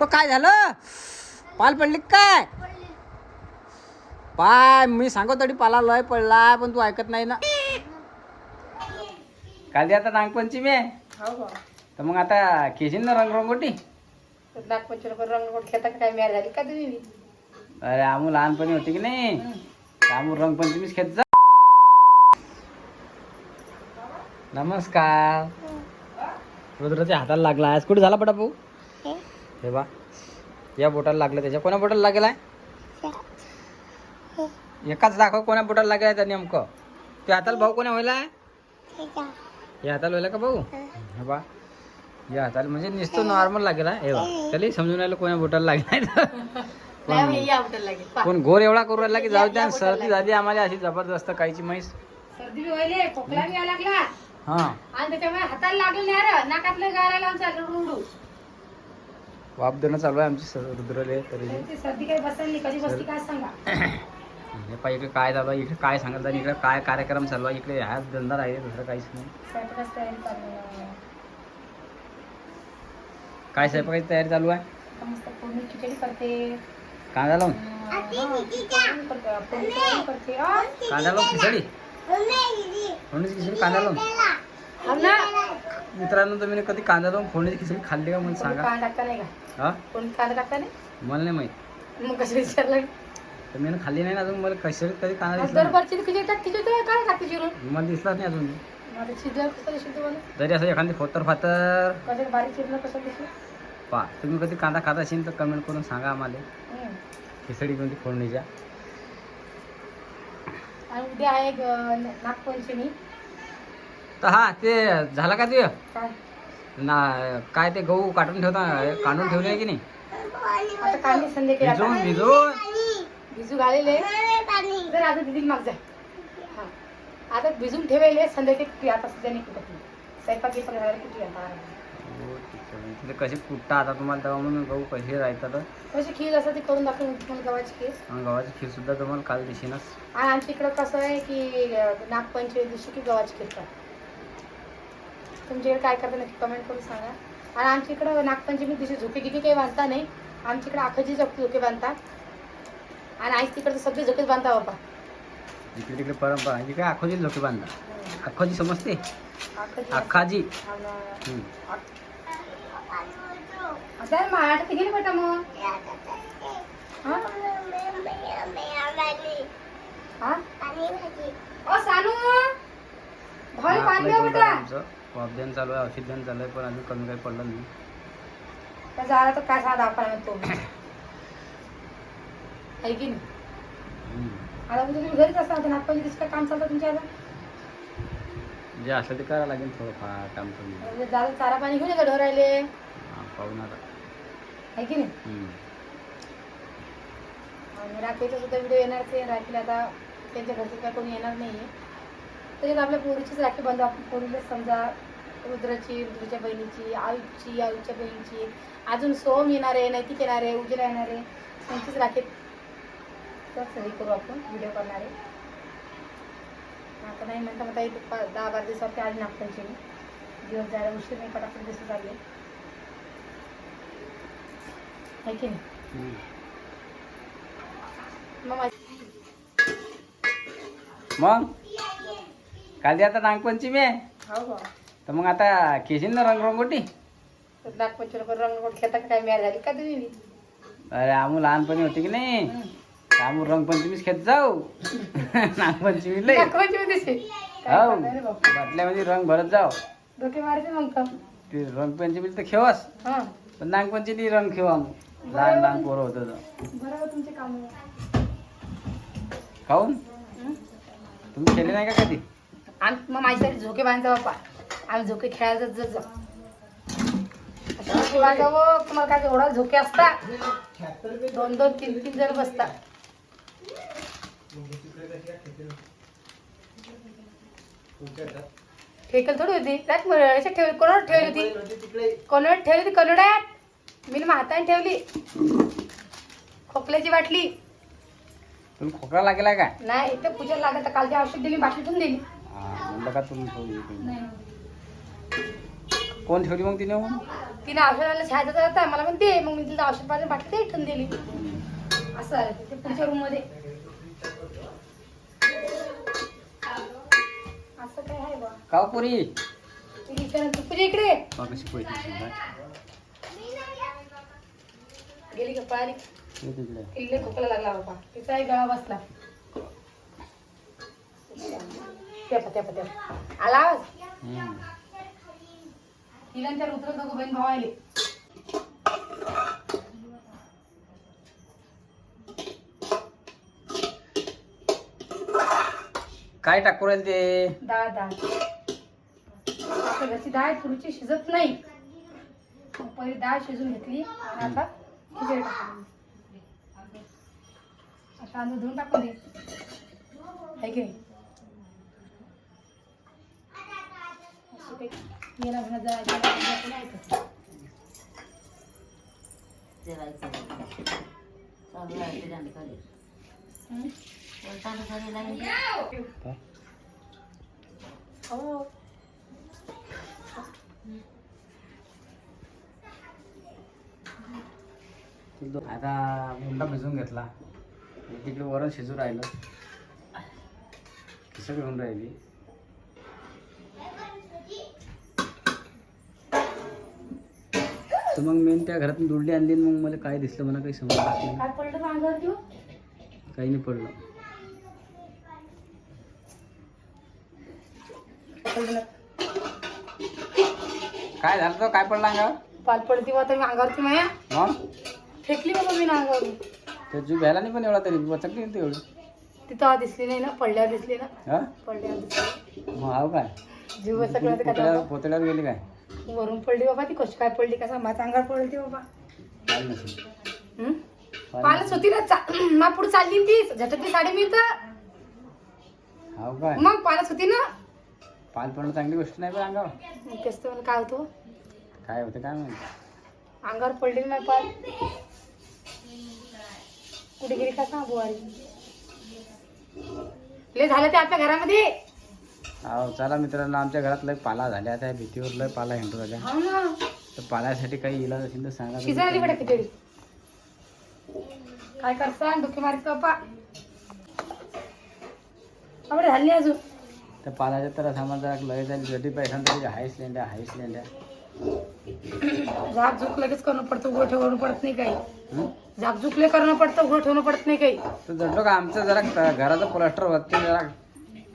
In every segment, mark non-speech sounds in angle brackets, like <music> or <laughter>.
तो काय झालं? पाल पडली काय? पाय मी सांगतो तरी पाला लय पडला पण तू ऐकत नाही ना. काल आता नागपंचमी आहे. हो हो. तर मग आता खेशील ना रंगरंगोटी? नागपंचमी रंग खेळता का काय? मिळाली झाली का तुम्ही? अरे आमू लहानपणी होती की नाही? तर आमू रंगपंचमीच खेळ जा. नमस्कार. रुद्राच्या हाताला लागला. आज कुठे झाला पटा भाऊ हे बा. या बोटाला लागलं त्याच्या. कोणा बोटाला लागेल एकाच दाखव कोणा बोटाला लागेल आहे नेमकं. ते हाताला भाऊ कोणा व्हायला या हाताला व्हायला का भाऊ? हे बा. या हाताला म्हणजे नुसतं नॉर्मल लागेल आहे हे बा. त्याला समजून राहिलं कोणा बोटाला लागेल. आहे. पण घोर एवढा करू राहिला की जाऊ द्या सर्दी झाली आम्हाला अशी जबरदस्त कायची म्हैस. सर्दी खोकला लागला. हा. आणि त्याच्यामुळे हाताला लागलं नाही रे. नाकातलं रुडू वाप देणं चालू आहे आमची सर- रुद्रले तरी सर्दी काही बसली कधी बसली काय सांगा? हे पाय इकडे काय चालू आहे इकडे काय सांगत आहे इकडे काय कार्यक्रम चालू आहे इकडे ह्या धंदा आहे दुसरं काहीच नाही. स्वयंपाकाची तयारी चालू आहे. काय स्वयंपाकाची तयारी चालू आहे? खिचडी करते. कांदा लावून? कांदा लावून खिचडी फोडणीची खिचडी. कांदा लावून? मित्रांनो तुम्ही कधी कांदा लावून फोडणीची खिचडी खाल्ली का मला कोणी सांगा. कांदा टाकता नाही का? हा? कोणी कांदा टाकता नाही? मला नाही माहीत. मग कसं विचारलं? तर मी खाल्ली नाही ना अजून मला कशी कधी कांदा दिसला नाही. दरबारची खिचडी टाक खिचडी काय टाकते चिरून? मला दिसलाच नाही अजून. शिजलं कसं जरी असं एखादी फोतर फातर. कसं बारीक चिरलं कसं दिसलं? पा तुम्ही कधी कांदा खात असेल तर कमेंट करून सांगा आम्हाला. हम्म. खिचडी कोणती फोडणीच्या? आणि उद्या आहे ग- नागपंचमी. तर हा ते झालं का ते काय? ना काय ते गहू काढून ठेवता काढून ठेवले आहे की नाही? आता कांदे संध्याकाळी आता. भिजवून भिजू घालेले जर आता दिदी माग जाय हा. आता भिजून ठेवायले संध्याकाळी कुठे आता कुठत नाही स्वयंपाक गिपाक झाला कुठे आता? हो, ठीक आहे. ते कसे कुठता आता तुम्हाला तेव्हा म्हणून गहू कसे राहतात? कशी खीर असं ते करून दाखवून तुम्हाला गव्हाची खीर. आणि गव्हाची खीर सुद्धा तुम्हाला काल दिसेनच. आणि आमच्या इकडं कसं आहे की अं, नागपंचमी दिवशी की गव्हाची खीर करतात तुमच्याकडे काय करता नक्की कमेंट करून सांगा. आणि आमच्या इकडं नागपंचमी दिवशी झोके गिके काही बांधता नाही. आमच्या इकडे आखाची झोके झोके बांधतात. आणि आज तिकडे सगळे झोकेच बांधता बाबा. इकडे तिकडे परंपरा इकडे आखोजी लोक बांधा आखोजी समजते? आखाजी. हम्म. ते गेली मग? हा? हा? ओ सानू! भाई हा, पाणी बेटा. आमचं वापद्यान चालू आहे औषध द्यान चालू आहे पण अजून कमी काही पडलं नाही. त्या झाला तर काय साधा आपण तो? आहे की नाही. आता उद्या तुम्ही घरीच असता आता नागपंचमी दिवशी काय काम चालतं तुमच्या आता? जे असलं ते करावं लागेल थोडंफार काम करून. उद्या दादा चारा पाणी घेऊन येतो ढोरायले. आहे पाहून आता. की नाही? हम्म. आणि रात्रीचा सुद्धा व्हिडिओ येणारच आहे राखीला आता त्यांच्या घरचे काय कोणी येणार नाही आहे त्याच्यात आपल्या पोरीचीच राखी बांधू आपण पोरीला समजा रुद्राची रुद्राच्या बहिणीची आयुची आयुच्या बहिणीची अजून सोम येणार आहे नैतिक येणार आहे उजला येणार आहे त्यांचीच राखी तर हे करू आपण व्हिडिओ करणार. आहे आता नाही म्हणता इथे पा- दहा बारा दिवसावरती आज नागपंचमी दिवस जायला उशीर नाही पटापट दिवस चालले आहे की नाही. मग माझी मग? काल आता नागपंचमी आहे हो हो. तर मग आता खेशील ना रंगरंगोटी नागपंचमी रंग खेळता का? काय झाली का तुम्ही? अरे आमू लहानपणी होती की नाही? तर आमू रंगपंचमीच खेळ जाऊ. <laughs> नागपंचमी लय नागपंचमी दिवशी? काय हो. करणार रे? बाटल्यामध्ये रंग भरत जाऊ. डोके मारते मग का? ते रंगपंचमी तर खेळस हा. पण नागपंचमी रंग खेळू आम्ही लहान लहान पोरं होतं तर. तुमचे काम खाऊन? तुम्ही खेळले नाही का कधी? आणि मग माझ्यासाठी झोके बांधायचा बाप्पा आम्ही झोके खेळायला जात जा असे झोके बांधावं? तुम्हाला काय एवढा झोके असतात दोन दोन तीन तीन जण बसतात ठेकल थोडी होती. बरं, याच्यात ठेवली कोणावर ठेवली होती? कोणावर ठेवली होती? कनोड्यात मी माझ्या हाताने ठेवली. खोकल्याची बाटली. तुम्ही खोकला लागेला का नाही ते पूजा लागत कालची औषध दिली बाटलीतून दिली. हा, म्हणलं का तुम्ही थोडी- कोण ठेवली मग तिने मग? तिने औषधाला शाळेत जाता मला पण दे मग मी तिला औषध पाजून बाटली ते ठेवून दिली असं आहे ते पुढच्या रूममध्ये. असं काय आहे बा? का हो पुरी? ती विचारत, तुझ्या इकडे. बा कशी पैसे गेली का पळाली तिकडे. किल्ले खोकला लागला बाबा तिचा एक गळा बसला. तेपा तेपा तेपा आला आवाज? त्या रुद्र दोघं बहीण भाऊ आले काय टाकू राहील ते? डाळ डाळ घरची डाळ थोडीशी शिजत नाही. मग पहिली डाळ शिजून घेतली. आणि आता खिचडी टाकून दिली. आता धुवून टाकून दे. आहे की नाही? असं काही येणं म्हणत जा- याला म्हणत नाही. ऐकत. हं? हो. आता मुंडा भिजून घेतला. तिकडे वरण शिजू राहिलं. खिचडी घेऊन राहिली. तर मग मेन त्या घरातून दुर्डी आणली आणि मग मला काय दिसलं मला काही समजलं नाही. काय पडलं काही नाही पडलं. पडलं. काय झालं तर काय पडलं अंगावर? पाल पडती बा तर मी अंगावरती माया. मग फेकली बाबा मी ना अंगावरून. ते जीव घ्यायला नाही पण एवढा तरी. वचकली नाही तेवढी तिथं तेव्हा दिसली नाही ना पडल्यावर दिसली ना. हा? पडल्यावर दिसली. मग हाव काय? जीव सगळं ते पोतळ्यावर गेली काय? वरून पडली बाबा ती कशी काय पडली कसा माझ्या अंगावर पडली बाबा. पाहिलं नसेल. हं? पाहिलं पालच होती ना चा- <clears throat> मा पुढे चालली ना ती झटकली साडी मी तर काय? मग पालच होती ना. पाल पडणं चांगली गोष्ट नाही पण अंगावर. मग तेच तर काय होतो? काय होतं काय माहिती? अंगावर पडली ना पाल. कुठे गेली का सांग बुवारी? लय झालं ते आपल्या घरामध्ये. हो चला मित्रांनो आमच्या घरात लय पाला झाल्या आता भीतीवर लय पाला हिंडू हा ना. तर पाल्यासाठी काही इलाज असेल तर सांगा बेटा खिचडी काय करता? डोके मारत झाली अजून. त्या पाल्याच्या तर सामान जरा लय झाली. जडी पैसा तरी हायस लेंड्या हायस लेंड्या. झाकझूक लगेच करणं पडतं उघडं ठेवणं पडत नाही काही. हं? झाकझुकले करणं पडतं उघडं ठेवणं पडत नाही काही. तर जडलो का आमचं जरा घराचं प्लास्टर नाही जरा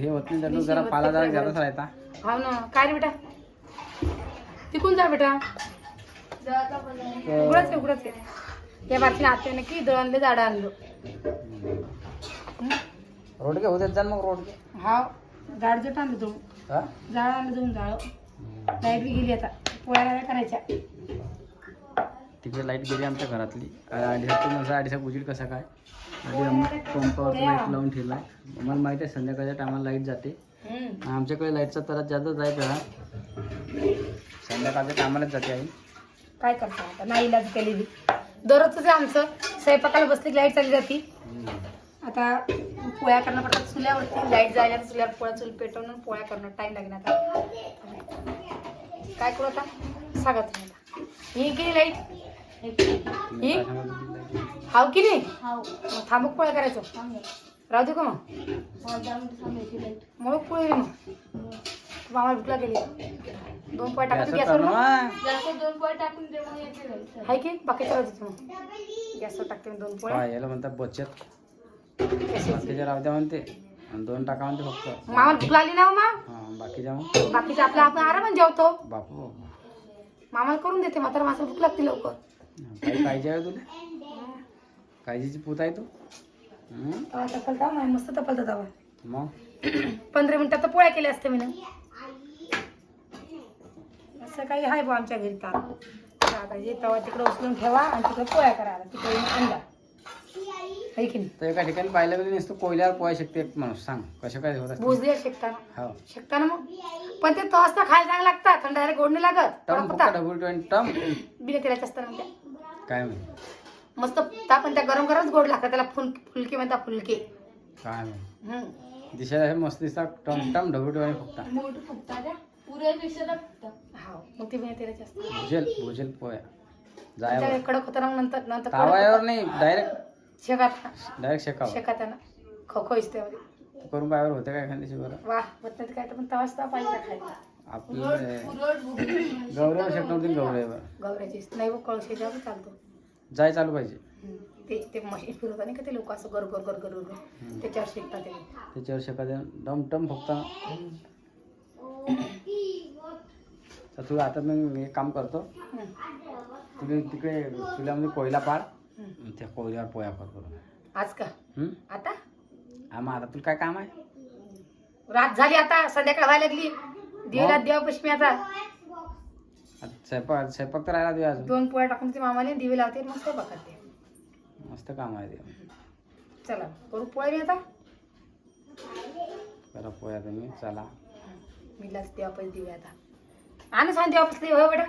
हे होत नाही जडलो जरा पाला जरा जातच राहता हा ना. काय रे बेटा? तिकून जा बेटा. उघडच उघडच या बातमीला आते की दळणले झाडं आणलं. रोडगे होते जा मग रोडगे. हा झाड जट आणलं जाऊन. हा? जाळ आणलं जाऊन जाळ. लाइट बी गेली आता. पोळ्या काय करायच्या. तिकडे लाइट गेली आमच्या घरातली. अडीचा माझा अडीचा उजीड कसा काय? आधी आम्ही पंपावर लाइट लावून ठेवलाय. मला माहिती आहे संध्याकाळच्या टायमाला लाइट जाते. आमच्याकडे लाईटचा त्रास जास्तच आहे का संध्याकाळच्या टायमालाच जाते आई. काय करता आता? नाही इलाज केलेली. दररोजच आहे आमचं. स्वयंपाकाला बसली लाइट चालली जाती. आता पोळ्या करणं पडतात चुल्यावरती. लाइट जायला तर चुल्यावर पोळ्या चूल पेटवणं आणि पोळ्या करणं टाइम लागेल आता. काय करू आता? सांगा तुम्ही आता ही गेली लाइट. ही हाव की नाही? थांबूक पोळ्या करायचं. राहू दे का मग. मग पोळी मग. मामा भुकला गेली दोन पोळ्या टाकायचं गॅसवर मग हाय की? बाकीचं राहू देते मग. गॅसवर टाकते दोन पोळ्या. याला म्हणतात बचत? बाकीच्या राहत्या म्हणते. दोन टाका म्हणते फक्त. मामा भूक लागली ना हो मा हा बाकीच्या मग. बाकीचं आपलं आपण आरामात जेवतो. बापू. मामाला करून देते म्हातारा माणसाला भूक लागते लवकर. काही काळजी आहे तुला? काळजीची पूत आहे तू? हं? तवा तपलता माय मस्त तपलता तवा मग? पंधरा मिनिटात तर पोळ्या केल्या असते मी असं काही आहे बा आमच्या घरी तार. तवा तिकडे उचलून ठेवा आणि तिकडे पोळ्या करा तिकडे येऊन आणला की नाही? तर एका ठिकाणी पाहिलं की नसतं कोयल्यावर पोहाय शकते एक माणूस. सांग कसं काय होत असते भोजली शेकताना. हो. शेकताना मग? पण ते तो असता खायला चांगलं लागतात थंड झाले गोड नाही लागत. टम फक्त होतात. डबल टम. बिना तेलाच्या असताना मग त्या काय माहिती मस्त पण त्या गरम गरमच गोड लागतात त्याला फुल फुलके म्हणतात फुलके. काय माहिती हम्म. दिसायला हे मस्त दिसतात टम टम ढबू ट्वेंटी फक्त मोठं फुगतात त्या. हा मग ती तेलाची भुजेल भुजेल पोया जायवर. कडक होता ना नंतर नंतर कडक तावायावर होता. नाही डायरेक्ट शेकात. डायरेक्ट शेकावं. शेकाताना. खो खो इसते करून पायावर होते काय एखाद्याची बरं? वा होत नाही काय तर पण तवाच तवा पाहिजे खायला. आपलं <coughs> गौरव नव्हती गौरव. गवऱ्याची नाही बघ कळशी जाऊ चालतो. जाय चालू पाहिजे. ते ते मशीन फिरवतात नाही का ते लोक असं गर गर गर गर. त्याच्यावर शिकतात ते त्याच्यावर शेकायचं डम टम फक्त. तर तू आता मी एक काम करतो. हम्म. तिकडे तिकडे चुल्यामध्ये कोयला पाड. त्या कोयल्यावर पोया कर करून. आज का? आता? हा मग आता तुला काय काम आहे? रात झाली आता संध्याकाळ व्हायला लागली. देवीला देवा पुष्मी आता. स्वयंपाक स्वयंपाक तर राहिला अजून. दोन पोळ्या टाकून ती मामाने दिवे लावते मग स्वयंपाक करते मस्त काम आहे ते चला करू पोळ्या मी आता? करा पोया तुम्ही चला. मी लाच देवापास दिवे आता. आणि सांग देवापास हो बेटा?